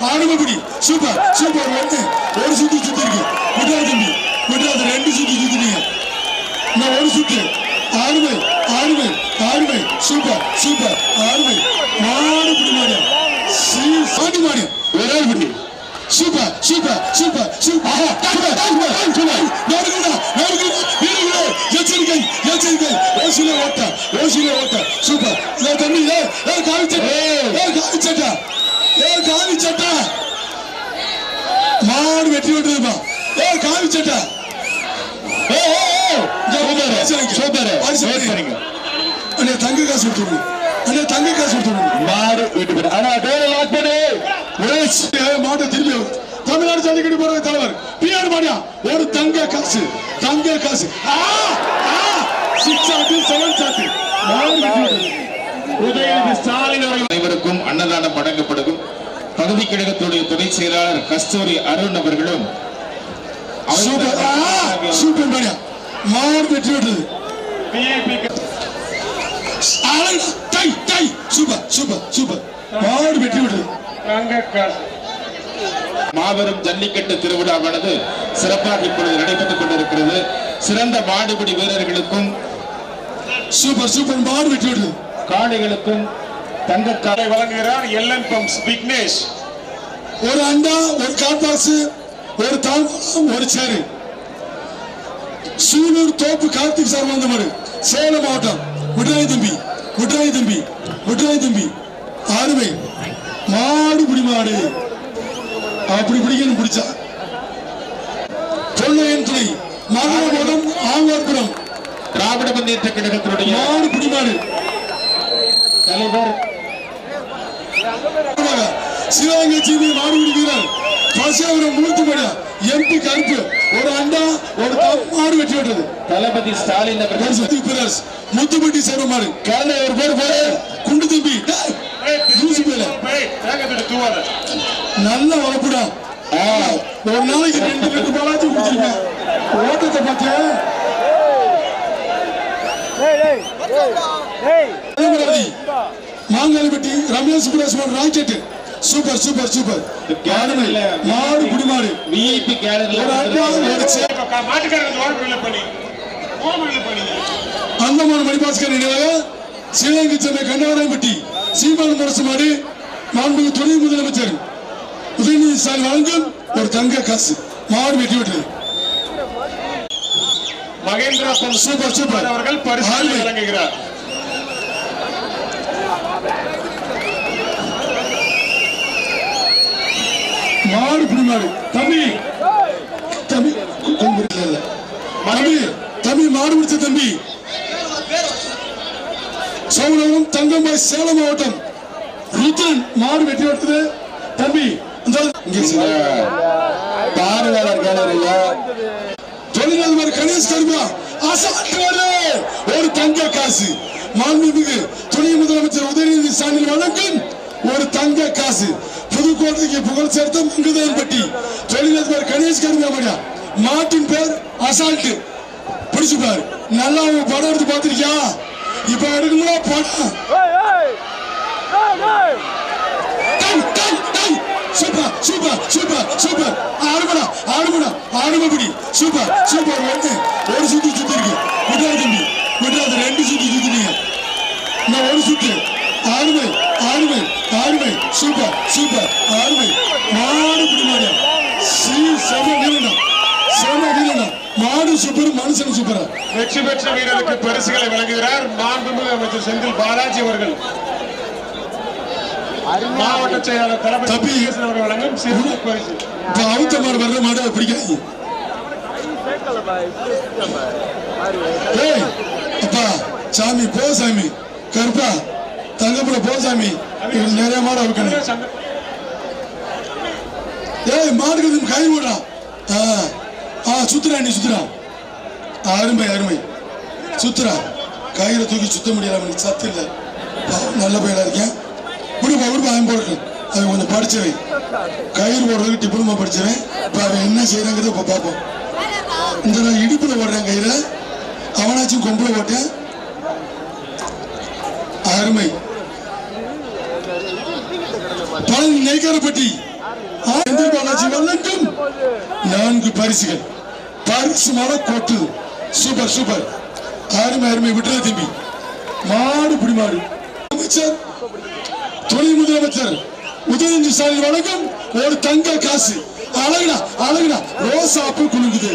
ஆடுமபடி super. Super. ஒன்று ஒரு சுத்தி சுத்தி இருக்கு. விடாது தம்பி. விடாது ரெண்டு சுத்தி சுத்தினீங்க இன்னும் ஒரு சுத்து. ஆறுமை ஆறுமை ஆறுமை. சூப்பர். சூப்பர். ஆறுமை. மாடு பிடி மாடு. சீ சாடி மாடு. ஒரே பிடி சூப்பர். சூப்பர். சூப்பர். சூப்பர். எச்சரிக்கை. எச்சரிக்கை. ஓசில ஓட்ட. ஓசில ஓட்ட. சூப்பர். தம்பி ஏ ஏ காவி சட்டை. ஏ காவி சட்டை. மாடு வெற்றி விட்டுருப்பா ஏ காவி சட்டை தங்க காசு கொடுத்துருங்க அண்ணே தங்க காசு கொடுத்துருங்க மாடு வீட்டு ஆனா டோரை லாக் பண்ணு. மாட்டை திரும்பி. தமிழ்நாடு ஜல்லிக்கட்டு போற தலைவர் பிஆர் மாடியா? ஒரு தங்க காசு தங்க காசு. சிக்ஸ் ஆட்டு செவன் மாடு விட்டது. உதயநிதி ஸ்டாலின் அவர்கள் அனைவருக்கும் அன்னதானம் வழங்கப்படும் பகுதி துணை செயலாளர் கஸ்தூரி அருண் அவர்களும் வெற்றி. Tie tie. Super super super. வெற்றி மாபெரும் ஜல்லிக்கட்டு திருவிழாவானது சிறப்பாக இப்பொழுது நடைபெற்றுக் கொண்டிருக்கிறது. சிறந்த மாடுபிடி வீரர்களுக்கும் சூப்பர் சூப்பர். மாடு வெற்றி விட்டது காளைகளுக்கும் தங்கக்காலை வழங்குகிறார் எல்என் பம்ப்ஸ் விக்னேஷ். ஒரு அண்டா ஒரு கால்பாஸ் ஒரு தாழ்வாளம் ஒரு சேரு. சூலூர் தோப்பு கார்த்திக் சார் வந்த மாதிரி சேலம் மாவட்டம். விட்ராய் தம்பி விட்ராய் தம்பி விட்ராய் தம்பி. ஆறுமை மாடு பிடி மாடு. அப்படி பிடிக்கணும் பிடிச்சா. தொல்லையன் துணை. மதுரபுரம் ஆழ்வார்புரம் திராவிட முன்னேற்ற கழகத்தினுடைய மாடு பிடி மாடு. தலைவர். சிவகங்கை சீனி மாடுபிடி வீரர் பசியாபுரம் மூர்த்தி மட எம்பி கருப்பு ஒரு அண்டா ஒரு மாடு வெற்றி விட்டது தளபதி ஸ்டாலின் பிரதர்ஸ் முத்துப்பட்டி சேர மாடு. காலைல ஒரு பேர் போற குண்டு தம்பி. பேல நல்ல வளப்புடா. ஆ, ஒரு நாளைக்கு ரெண்டு லிட்டர் பாலாச்சு குடிச்சிருக்கேன். ஓட்டத்தை தேவராதி மாங்காலிப்பட்டி ரமேஷ் சுப்ரேஸ்வரன் ராக்கெட் சூப்பர் சூப்பர் சூப்பர். ஆடுமை மாடு குடிமாடு. விஐபி ஒரு அண்டா ஒரு சே மாட்டுக்காரங்க ஓடுறது பண்ணி. ஓடுறது பண்ணி. அந்தமான மணிபாஸ்கர் நினைவாக சிவகங்கை சென்னை கண்டவராயப்பட்டி சீமான் முரசு மாடு மாண்புமிகு துணை முதலமைச்சர் உதயநிதி ஸ்டாலின் வழங்கும் ஒரு தங்க காசு. மாடு வெட்டி விட்டது மகேந்திரா சூப்பர் சூப்பர். அவர்கள் பரிசு. வழங்குகிறார். மாடு பிடிமாடு தம்பி தம்பி தம்பி தம்பி மாடு பிடிச்ச தம்பி. சோழவும் தங்கம்பாய் சேலம் மாவட்டம். ருத்ரன் மாடு வெட்டி விட்டது தம்பி பார்வையாளர் கேலரியா தொழிலதிபர் கணேஷ் கருமா அசால்ட்டு ஒரு தங்க காசு. மாண்புமிகு துணை முதலமைச்சர் உதயநிதி ஸ்டாலின் வழங்கும் ஒரு தங்க காசு. புதுக்கோட்டைக்கு புகழ் சேர்த்த மங்குதன்பட்டி தொழிலதிபர் கணேஷ் கருமாமணியா மாட்டின் பேர் அசால்ட்டு. பிடிச்சு பாரு. நல்லா உன் படம் எடுத்து பார்த்திருக்கியா? இப்ப எடுக்கணுமா படம். டேய், டேய், டேய். Super super super super. ஆடுமடா ஆடுமடா ஆடுமபடி சூப்பர் சூப்பர். ஒன்று ஒரு சுத்தி சுத்தி இருக்கு. விடாது தம்பி விடாது ரெண்டு சுத்தி சுத்தினீங்க. நான் ஒரு சுத்து. ஆடுமை ஆடுமை ஆடுமை. சூப்பர். சூப்பர் ஆடுமை மாடு பிடி மாடு சீ செம வீரனா செம வீரனா மாடு சூப்பர் மனுஷன் சூப்பரா. வெற்றி பெற்ற வீரருக்கு பரிசுகளை வழங்குகிறார் மாண்புமிகு அமைச்சர் செந்தில் பாலாஜி அவர்கள். மாவட்ட செயலாளர் தளபதி அவர்கள் வழங்கும் சிறப்பு பரிசு. இப்ப அவுத்த மாடு வர்ற மாடு பிடிக்காது அப்பா சாமி போ சாமி. கருப்பா தங்கப்பட போ சாமி. இவரு நிறைய மாடு அவுக்கணும் சந்த- ஏய் மாடுக்கு கை விடா ஆ ஆ சுத்துறா நீ சுத்துறா அருமை அருமை. சுத்துறா கயிறை தூக்கி சுத்த முடியல அவனுக்கு சத்து இல்லை. நல்ல பையனா இருக்கேன் விடுப்பா விடுப்பா அவன் போடுறேன் அவன் கொஞ்சம் படித்தவன் கயிறு போடுறதுக்கு டிப்ளமா படித்தவன் இப்போ அவன் என்ன செய்யறாங்கிறத இப்போ பார்ப்போம். இந்த நான் இடுப்பில் போடுறேன் கயிறை. அவனாச்சும் கொம்பில் போட்டேன் அருமை. பழனி நெய்க்காரப்பட்டி நான்கு பரிசுகள். பரிசு மழை கொட்டுது சூப்பர் சூப்பர். அருமை அருமை. விட்டுறது தம்பி. மாடு பிடி மாடு. அமைச்சர் துணை முதலமைச்சர் உதயநிதி ஸ்டாலின் வணக்கம். ஒரு தங்க காசு. அழகுடா அழகுடா. ரோசா பூ குலுங்குது.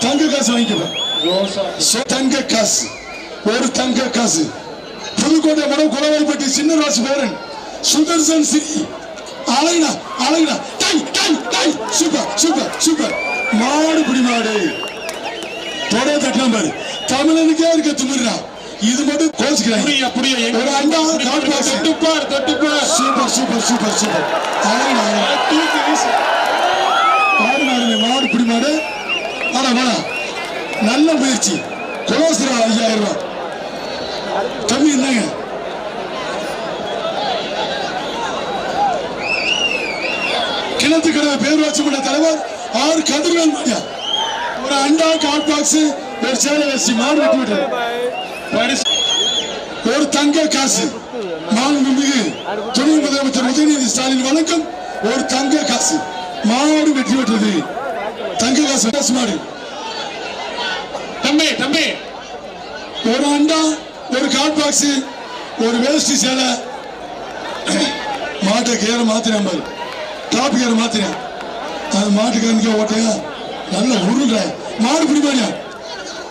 தங்க காசு வாங்கிக்கலாம் தங்க காசு. ஒரு தங்க காசு. புதுக்கோட்டை மடம் குளவாய்ப்பட்டி சின்ன ராசு பேரன். சுதர்சன் சிறி அழகுடா அழகுடா tie tie tie super super super. மாடு பிடி மாடு. தொட தட்டலாம் பாரு. தமிழனுக்கே இருக்க துமிரா இது மட்டும் கோச்சுக்கிறாங்க புரிய ஒரு அண்டா தொட்டுப்பார் தொட்டுப்பார் சூப்பர் சூப்பர் சூப்பர் சூப்பர். மாடு மாடு மாடு பிடி மாடு. வாடா வாடா. நல்ல முயற்சி. கொலோசரா ஐயாயிரம் ரூபாய். தம்பி என்னங்க? கிணத்து பேரூராட்சி மன்ற தலைவர் ஆர் கதிரவன் ஒரு அண்டா கால் பாக்ஸ் ஒரு சேலை வச்சு மாடு வெட்டி விட்டது. ஒரு தங்க காசு. மாண்புமிகு துணை முதலமைச்சர் உதயநிதி ஸ்டாலின் வணக்கம் ஒரு தங்க காசு. மாடு வெற்றி பெற்றது தங்க காசு காசு மாடு. தம்பி தம்பி. ஒரு அண்டா ஒரு காட் பாக்ஸ் ஒரு வேஷ்டி சேலை. மாட்டை கேர மாத்திரம் பாரு டாப் கேர மாத்தினேன் அந்த மாட்டுக்காரனுக்கே ஓட்டையா? நல்ல உருண்ட மாடு பிடிப்பாடியா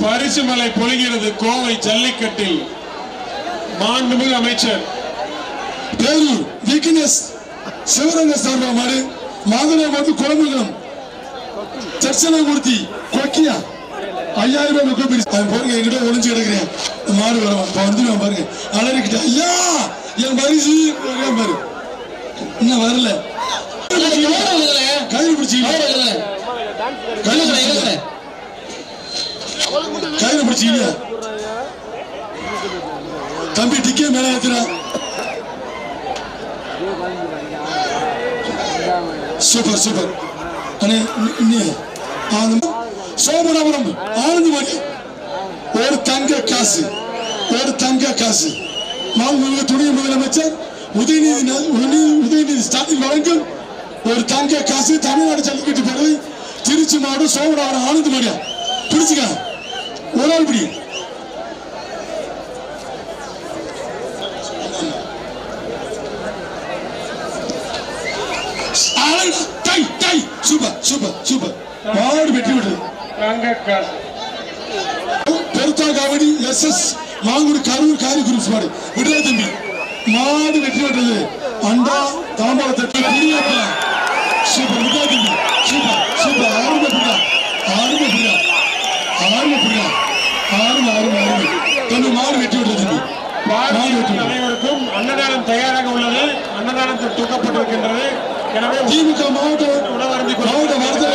பரிசு மலை பொழிகிறது கோவை ஜல்லிக்கட்டில். மாண்புமிகு அமைச்சர். பேரூர் வீக்னஸ் சிவரங்க சார்பா மாடு மாதுளை மாடு குழம்புகளும் தட்சணமூர்த்தி கொக்கியா. ஐயாயிரம் ரூபாய் பிரிச்சு. அவன் பாருங்க என்கிட்ட ஒளிஞ்சு கிடக்குறேன் மாடு வரவன் வந்துடுவான் பாருங்க. அலறிக்கிட்ட ஐயா என் பரிசு பாரு இன்னும் வரல. கயிறு பிடிச்சி. கயிறு பிடிச்சி தம்பி டிக்கே மேல ஏத்துறா. Super super. அண்ணே நி- நி- ஆனந்தம். சோமனபுரம் ஆனந்த் மணி ஒரு தங்க காசு. ஒரு தங்க காசு. மாண்புமிகு துணை முதலமைச்சர் உதயநிதி உதயநிதி ஸ்டாலின் வழங்கும் ஒரு தங்க காசு தமிழ்நாடு ஜல்லிக்கட்டு பேரவை திருச்சி மாவட்டம் சோமனபுரம் ஆனந்த் மணியா பிடிச்சுக்க. ஒரு ஆள் பிடி. Tie tie. Super super super. மாடு காசு. பெருத்தா காவடி எஸ் எஸ் மாங்குடி கரூர் காரி மாடு விடுதலை தம்பி. மாடு வெற்றி பெற்றது. அண்டா தாம்பாள தட்டு புரியா சூப்பர் தம்பி சூப்பர் சூப்பர் ஆறுமை புரியா ஆறுமை புரியா ஆறுமை புரியா ஆறுமை ஆறுமை ஆறுமை தம்பி மாடு பார்வையாளர் விட்டது அனைவருக்கும் அன்னதானம் தயாராக உள்ளது. அன்னதானத்தில் தூக்கப்பட்டிருக்கின்றது. எனவே திமுக மாவட்ட மாவட்ட